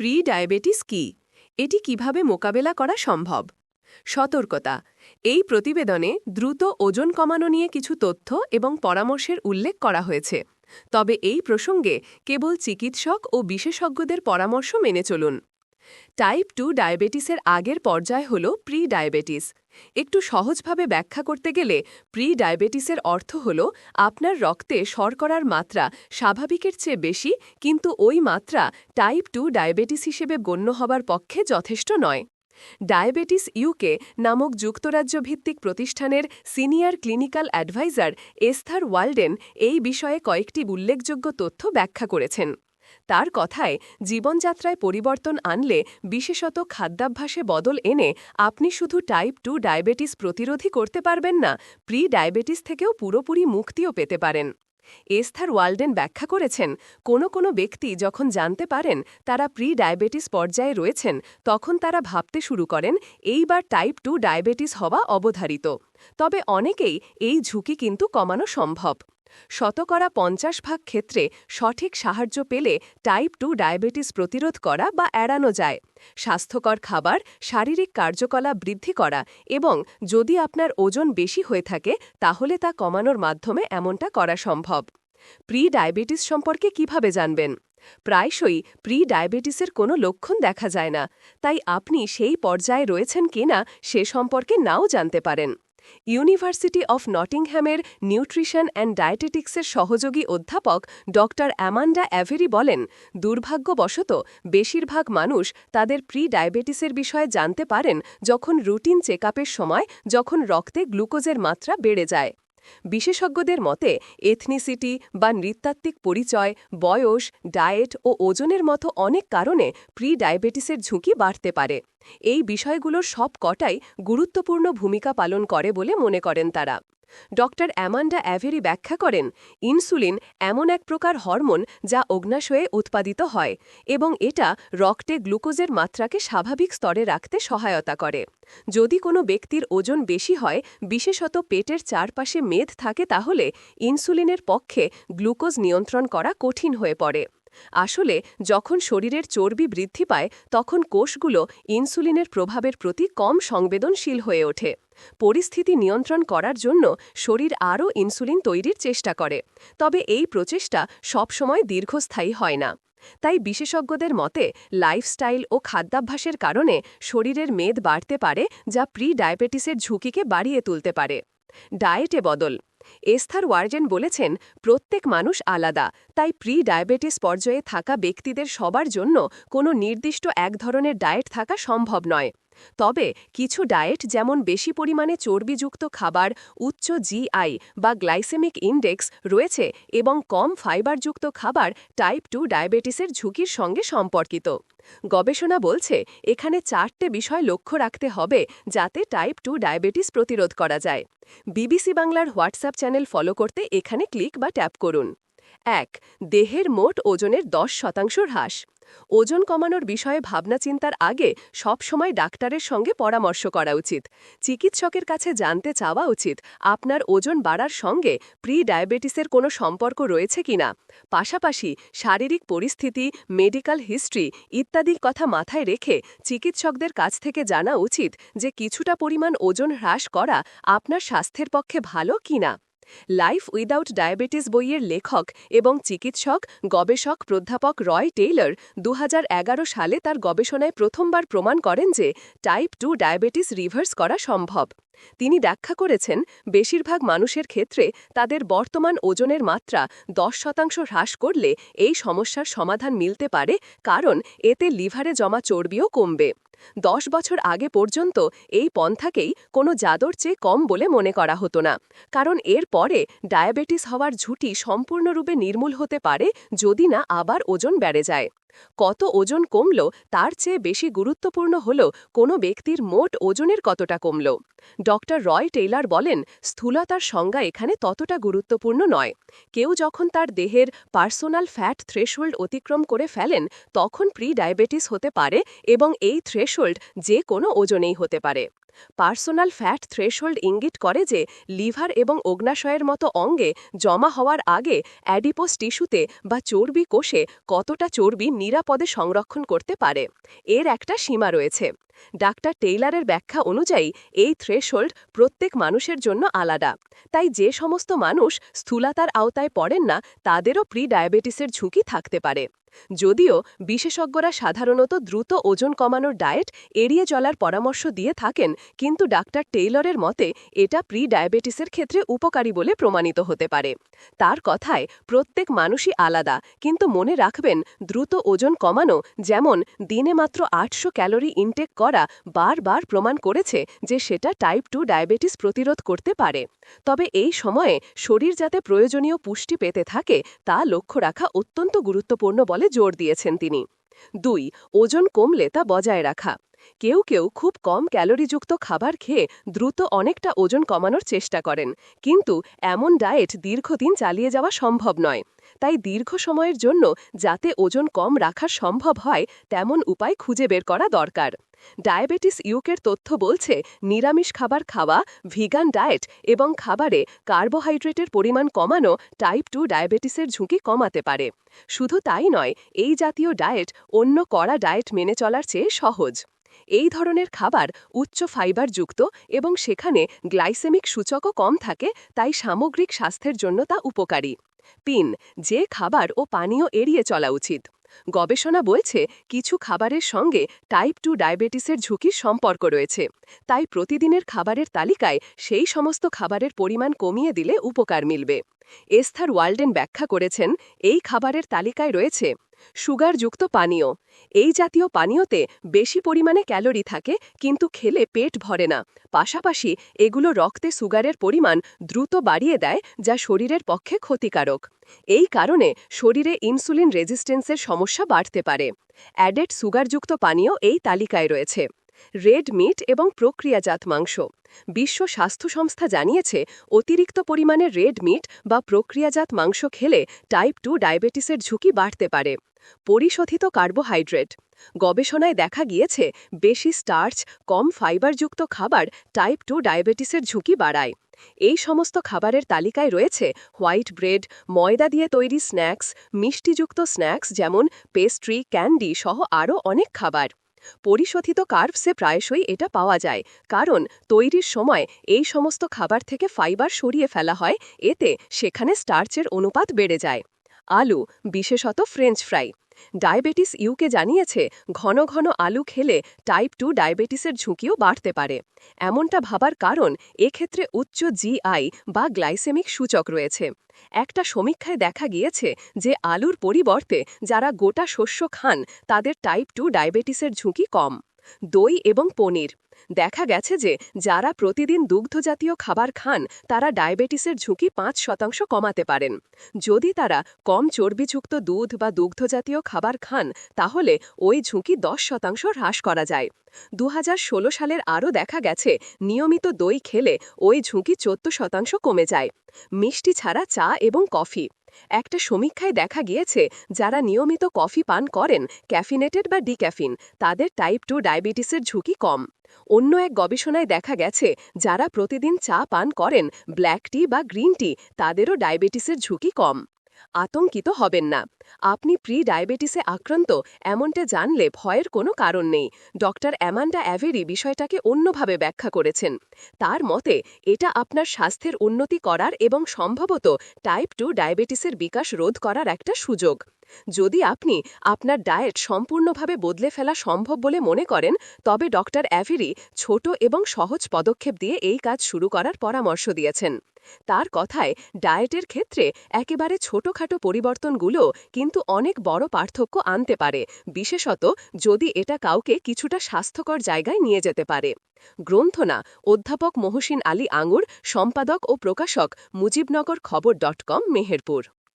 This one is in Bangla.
প্রি ডায়াবেটিস কী? এটি কীভাবে মোকাবেলা করা সম্ভব? সতর্কতা। এই প্রতিবেদনে দ্রুত ওজন কমানো নিয়ে কিছু তথ্য এবং পরামর্শের উল্লেখ করা হয়েছে। তবে এই প্রসঙ্গে কেবল চিকিৎসক ও বিশেষজ্ঞদের পরামর্শ মেনে চলুন। টাইপ টু ডায়াবেটিসের আগের পর্যায় হল প্রি ডায়াবেটিস একটু সহজভাবে ব্যাখ্যা করতে গেলে প্রি ডায়াবেটিসের অর্থ হল আপনার রক্তে শর্করার মাত্রা স্বাভাবিকের চেয়ে বেশি, কিন্তু ওই মাত্রা টাইপ টু ডায়াবেটিস হিসেবে গণ্য হবার পক্ষে যথেষ্ট নয়। ডায়াবেটিস ইউকে নামক যুক্তরাজ্য ভিত্তিক প্রতিষ্ঠানের senior clinical advisor Esther Walden এই বিষয়ে কয়েকটি উল্লেখযোগ্য তথ্য ব্যাখ্যা করেছেন। তার কথায় জীবনযাত্রায় পরিবর্তন আনলে, বিশেষত খাদ্যাভ্যাসে বদল এনে আপনি শুধু টাইপ টু ডায়াবেটিস প্রতিরোধী করতে পারবেন না প্রি ডায়াবেটিস থেকেও পুরোপুরি মুক্তিও পেতে পারেন। এস্থার ওয়ালডেন ব্যাখ্যা করেছেন, কোনো কোনো ব্যক্তি যখন জানতে পারেন তারা প্রি ডায়াবেটিস পর্যায়ে রয়েছেন, তখন তারা ভাবতে শুরু করেন, এইবার টাইপ টু ডায়াবেটিস হওয়া অবধারিত। তবে অনেকেই এই ঝুঁকি কিন্তু কমানো সম্ভব। শতকরা পঞ্চাশ ভাগ ক্ষেত্রে সঠিক সাহায্য পেলে টাইপ টু ডায়াবেটিস প্রতিরোধ করা বা এড়ানো যায়। স্বাস্থ্যকর খাবার, শারীরিক কার্যকলাপ বৃদ্ধি করা এবং যদি আপনার ওজন বেশি হয়ে থাকে, তাহলে তা কমানোর মাধ্যমে এমনটা করা সম্ভব। প্রি ডায়াবেটিস সম্পর্কে কীভাবে জানবেন? প্রায়শই প্রি ডায়াবেটিসের কোনো লক্ষণ দেখা যায় না, তাই আপনি সেই পর্যায়ে রয়েছেন কিনা সে সম্পর্কে নাও জানতে পারেন। ইউনিভার্সিটি অফ নটিংহ্যামের নিউট্রিশন অ্যান্ড ডায়েটেটিক্সের সহযোগী অধ্যাপক ড অ্যামান্ডা অ্যাভেরি বলেন, দুর্ভাগ্যবশত, বেশিরভাগ মানুষ তাদের প্রি ডায়াবেটিসের বিষয়ে জানতে পারেন যখন রুটিন চেকআপের সময়, যখন রক্তে গ্লুকোজের মাত্রা বেড়ে যায়। বিশেষজ্ঞদের মতে এথনিসিটি বা নৃতাত্ত্বিক পরিচয়, বয়স ডায়েট ও ওজনের মতো অনেক কারণে প্রি ডায়াবেটিসের ঝুঁকি বাড়তে পারে। এই বিষয়গুলোর সব কটাই গুরুত্বপূর্ণ ভূমিকা পালন করে বলে মনে করেন তারা। ড অ্যামান্ডা অ্যাভেরি ব্যাখ্যা করেন, ইনসুলিন এমন এক প্রকার হরমোন যা অগ্নাশয়ে উৎপাদিত হয় এবং এটা রক্তে গ্লুকোজের মাত্রাকে স্বাভাবিক স্তরে রাখতে সহায়তা করে। যদি কোনো ব্যক্তির ওজন বেশি হয়, বিশেষত পেটের চারপাশে মেদ থাকে, তাহলে ইনসুলিনের পক্ষে গ্লুকোজ নিয়ন্ত্রণ করা কঠিন হয়ে পড়ে। আসলে, যখন শরীরের চর্বি বৃদ্ধি পায়, তখন কোষগুলো ইনসুলিনের প্রভাবের প্রতি কম সংবেদনশীল হয়ে ওঠে। পরিস্থিতি নিয়ন্ত্রণ করার জন্য শরীর আরও ইনসুলিন তৈরির চেষ্টা করে। তবে এই প্রচেষ্টা সবসময় দীর্ঘস্থায়ী হয় না। তাই বিশেষজ্ঞদের মতে, লাইফস্টাইল ও খাদ্যাভ্যাসের কারণে শরীরের মেদ বাড়তে পারে, যা প্রি ডায়াবেটিসের ঝুঁকিকে বাড়িয়ে তুলতে পারে। ডায়েটে বদল। এস্থার ওয়ার্জেন বলেছেন, প্রত্যেক মানুষ আলাদা, তাই প্রি ডায়াবেটিস পর্যায়ে থাকা ব্যক্তিদের সবার জন্য কোনো নির্দিষ্ট এক ধরনের ডায়েট থাকা সম্ভব নয়। তবে কিছু ডায়েট যেমন বেশি পরিমাণে চর্বিযুক্ত খাবার, উচ্চ জিআই বা গ্লাইসেমিক ইন্ডেক্স রয়েছে এবং কম ফাইবারযুক্ত খাবার টাইপ টু ডায়াবেটিসের ঝুঁকির সঙ্গে সম্পর্কিত। গবেষণা বলছে এখানে চারটে বিষয় লক্ষ্য রাখতে হবে যাতে টাইপ টু ডায়াবেটিস প্রতিরোধ করা যায়। বিবিসি বাংলার হোয়াটসঅ্যাপ চ্যানেল ফলো করতে এখানে ক্লিক বা ট্যাপ করুন। এক, দেহের মোট ওজনের দশ শতাংশ হ্রাস। ওজন কমানোর বিষয়ে ভাবনা চিন্তার আগে সবসময় ডাক্তারের সঙ্গে পরামর্শ করা উচিত। চিকিৎসকের কাছে জানতে চাওয়া উচিত আপনার ওজন বাড়ার সঙ্গে প্রি ডায়াবেটিসের কোনো সম্পর্ক রয়েছে কিনা। পাশাপাশি শারীরিক পরিস্থিতি মেডিকেল হিস্ট্রি ইত্যাদি কথা মাথায় রেখে চিকিৎসকদের কাছ থেকে জানা উচিত যে কিছুটা পরিমাণ ওজন হ্রাস করা আপনার স্বাস্থ্যের পক্ষে ভালো কিনা। লাইফ উইদাউট ডায়াবেটিস বইয়ের লেখক এবং চিকিৎসক, গবেষক, প্রাধ্যাপক রয় টেইলর দু হাজার এগারো সালে তার গবেষণায় প্রথমবার প্রমাণ করেন যে টাইপ টু ডায়াবেটিস রিভার্স করা সম্ভব। তিনি ব্যাখ্যা করেছেন, বেশিরভাগ মানুষের ক্ষেত্রে তাদের বর্তমান ওজনের মাত্রা দশ শতাংশ হ্রাস করলে এই সমস্যার সমাধান মিলতে পারে, কারণ এতে লিভারে জমা চর্বিও কমবে। দশ বছর আগে পর্যন্ত এই পন্থাকেই কোনো জাদর চেয়ে কম বলে মনে করা হতো না। কারণ এর পরে ডায়াবেটিস হওয়ার ঝুঁটি সম্পূর্ণরূপে নির্মূল হতে পারে যদি না আবার ওজন বেড়ে যায়। কত ওজন কমল, তার চেয়ে বেশি গুরুত্বপূর্ণ হল কোনো ব্যক্তির মোট ওজনের কতটা কমল। ড রয় টেইলার বলেন, স্থূলতার সংজ্ঞা এখানে ততটা গুরুত্বপূর্ণ নয়। কেউ যখন তার দেহের পার্সোনাল ফ্যাট থ্রেশহোল্ড অতিক্রম করে ফেলেন, তখন প্রি ডায়াবেটিস হতে পারে এবং এই থ্রেশহোল্ড যে কোনো ওজনেই হতে পারে। পার্সোনাল ফ্যাট থ্রেশহোল্ড ইঙ্গিত করে যে লিভার এবং অগ্নাশয়ের মতো অঙ্গে জমা হওয়ার আগে অ্যাডিপোস টিস্যুতে বা চর্বি কোষে কতটা চর্বি নিরাপদে সংরক্ষণ করতে পারে, এর একটা সীমা রয়েছে। ডাক্তার টেইলারের ব্যাখ্যা অনুযায়ী, এই থ্রেশহোল্ড প্রত্যেক মানুষের জন্য আলাদা। তাই যে সমস্ত মানুষ স্থূলতার আওতায় পড়েন না, তাদেরও প্রি ডায়াবেটিসের ঝুঁকি থাকতে পারে। যদিও বিশেষজ্ঞরা সাধারণত দ্রুত ওজন কমানোর ডায়েট এড়িয়ে চলার পরামর্শ দিয়ে থাকেন, কিন্তু ডাক্তার টেইলরের মতে এটা প্রি ডায়াবেটিসের ক্ষেত্রে উপকারী বলে প্রমাণিত হতে পারে। তার কথায়, প্রত্যেক মানুষই আলাদা, কিন্তু মনে রাখবেন দ্রুত ওজন কমানো যেমন দিনে মাত্র আটশো ক্যালোরি ইনটেক করা বারবার প্রমাণ করেছে যে সেটা টাইপ টু ডায়াবেটিস প্রতিরোধ করতে পারে। তবে এই সময়ে শরীর যাতে প্রয়োজনীয় পুষ্টি পেতে থাকে তা লক্ষ্য রাখা অত্যন্ত গুরুত্বপূর্ণ বলে জোর দিয়েছেন তিনি। দুই, ওজন কমলে তা বজায় রাখা। কেউ কেউ খুব কম ক্যালোরিযুক্ত খাবার খেয়ে দ্রুত অনেকটা ওজন কমানোর চেষ্টা করেন, কিন্তু এমন ডায়েট দীর্ঘদিন চালিয়ে যাওয়া সম্ভব নয়। তাই দীর্ঘ সময়ের জন্য যাতে ওজন কম রাখা সম্ভব হয়, তেমন উপায় খুঁজে বের করা দরকার। ডায়াবেটিস ইউকের তথ্য বলছে, নিরামিষ খাবার খাওয়া, ভিগান ডায়েট এবং খাবারে কার্বোহাইড্রেটের পরিমাণ কমানো টাইপ টু ডায়াবেটিসের ঝুঁকি কমাতে পারে। শুধু তাই নয়, এই জাতীয় ডায়েট অন্য কড়া ডায়েট মেনে চলার চেয়ে সহজ। এই ধরনের খাবার উচ্চ ফাইবারযুক্ত এবং সেখানে গ্লাইসেমিক সূচকও কম থাকে, তাই সামগ্রিক স্বাস্থ্যের জন্য তা উপকারী। পিন যে খাবার ও পানীয় এড়িয়ে চলা উচিত। গবেষণা বলছে কিছু খাবারের সঙ্গে টাইপ টু ডায়াবেটিসের ঝুঁকির সম্পর্ক রয়েছে। তাই প্রতিদিনের খাবারের তালিকায় সেই সমস্ত খাবারের পরিমাণ কমিয়ে দিলে উপকার মিলবে। এস্থার ওয়ার্ল্ডেন ব্যাখ্যা করেছেন, এই খাবারের তালিকায় রয়েছে সুগারযুক্ত পানীয়। এই জাতীয় পানীয়তে বেশি পরিমাণে ক্যালোরি থাকে, কিন্তু খেলে পেট ভরে না। পাশাপাশি এগুলো রক্তে সুগারের পরিমাণ দ্রুত বাড়িয়ে দেয়, যা শরীরের পক্ষে ক্ষতিকারক। এই কারণে শরীরে ইনসুলিন রেজিস্ট্যান্সের সমস্যা বাড়তে পারে। অ্যাডেড সুগারযুক্ত পানীয় এই তালিকায় রয়েছে। রেড মিট এবং প্রক্রিয়াজাত মাংস। বিশ্ব স্বাস্থ্য সংস্থা জানিয়েছে, অতিরিক্ত পরিমাণে রেড মিট বা প্রক্রিয়াজাত মাংস খেলে টাইপ টু ডায়াবেটিসের ঝুঁকি বাড়তে পারে। পরিশোধিত কার্বোহাইড্রেট। গবেষণায় দেখা গিয়েছে, বেশি স্টার্চ, কম ফাইবারযুক্ত খাবার টাইপ টু ডায়াবেটিসের ঝুঁকি বাড়ায়। এই সমস্ত খাবারের তালিকায় রয়েছে হোয়াইট ব্রেড, ময়দা দিয়ে তৈরি স্ন্যাক্স, মিষ্টিযুক্ত স্ন্যাক্স যেমন পেস্ট্রি, ক্যান্ডি সহ আরও অনেক খাবার। পরিশোধিত কার্ভসে প্রায়শই এটা পাওয়া যায়, কারণ তৈরির সময় এই সমস্ত খাবার থেকে ফাইবার সরিয়ে ফেলা হয়, এতে সেখানে স্টার্চের অনুপাত বেড়ে যায়। আলু, বিশেষত ফ্রেঞ্চ ফ্রাই। ডায়াবেটিস ইউকে জানিয়েছে, ঘন ঘন আলু খেলে টাইপ টু ডায়াবেটিসের ঝুঁকিও বাড়তে পারে। এমনটা ভাবার কারণ, এক্ষেত্রে উচ্চ জিআই বা গ্লাইসেমিক সূচক রয়েছে। একটা সমীক্ষায় দেখা গিয়েছে যে আলুর পরিবর্তে যারা গোটা শস্য খান, তাদের টাইপ টু ডায়াবেটিসের ঝুঁকি কম। দই এবং পনির দেখা গেছে যে যারা প্রতিদিন দুগ্ধজাতীয় খাবার খান, তারা ডায়াবেটিসের ঝুঁকি পাঁচ শতাংশ কমাতে পারেন। যদি তারা কম চর্বিযুক্ত দুধ বা দুগ্ধজাতীয় খাবার খান, তাহলে ওই ঝুঁকি দশ শতাংশ হ্রাস করা যায়। দু হাজার ষোলো সালের আরও দেখা গেছে, নিয়মিত দই খেলে ওই ঝুঁকি চোদ্দ শতাংশ কমে যায়। মিষ্টি ছাড়া চা এবং কফি। একটা সমীক্ষায় দেখা গিয়েছে, যারা নিয়মিত কফি পান করেন, ক্যাফিনেটেড বা ডিক্যাফিন, তাদের টাইপ টু ডায়াবেটিসের ঝুঁকি কম। অন্য এক গবেষণায় দেখা গেছে, যারা প্রতিদিন চা পান করেন, ব্ল্যাক টি বা গ্রিন টি, তাদেরও ডায়াবেটিসের ঝুঁকি কম। আতঙ্কিত হবেন না। আপনি প্রি ডায়াবেটিসে আক্রান্ত, এমনটা জানলে ভয়ের কোনো কারণ নেই। ডক্টর অ্যামান্ডা অ্যাভেরি বিষয়টাকে অন্যভাবে ব্যাখ্যা করেছেন। তার মতে, এটা আপনার স্বাস্থ্যের উন্নতি করার এবং সম্ভবত টাইপ টু ডায়াবেটিসের বিকাশ রোধ করার একটা সুযোগ। যদি আপনি আপনার ডায়েট সম্পূর্ণভাবে বদলে ফেলা সম্ভব বলে মনে করেন, তবে ডক্টর অ্যাভেরি ছোট এবং সহজ পদক্ষেপ দিয়ে এই কাজ শুরু করার পরামর্শ দিয়েছেন। তার কথায় ডায়েটের ক্ষেত্রে একেবারে ছোটখাটো পরিবর্তনগুলো কিন্তু অনেক বড় পার্থক্য আনতে পারে, বিশেষত যদি এটা কাউকে কিছুটা স্বাস্থ্যকর জায়গায় নিয়ে যেতে পারে। গ্রন্থনা, অধ্যাপক মহসিন আলী আঙুর সম্পাদক ও প্রকাশক মুজিবনগর খবর ডট কম, মেহেরপুর।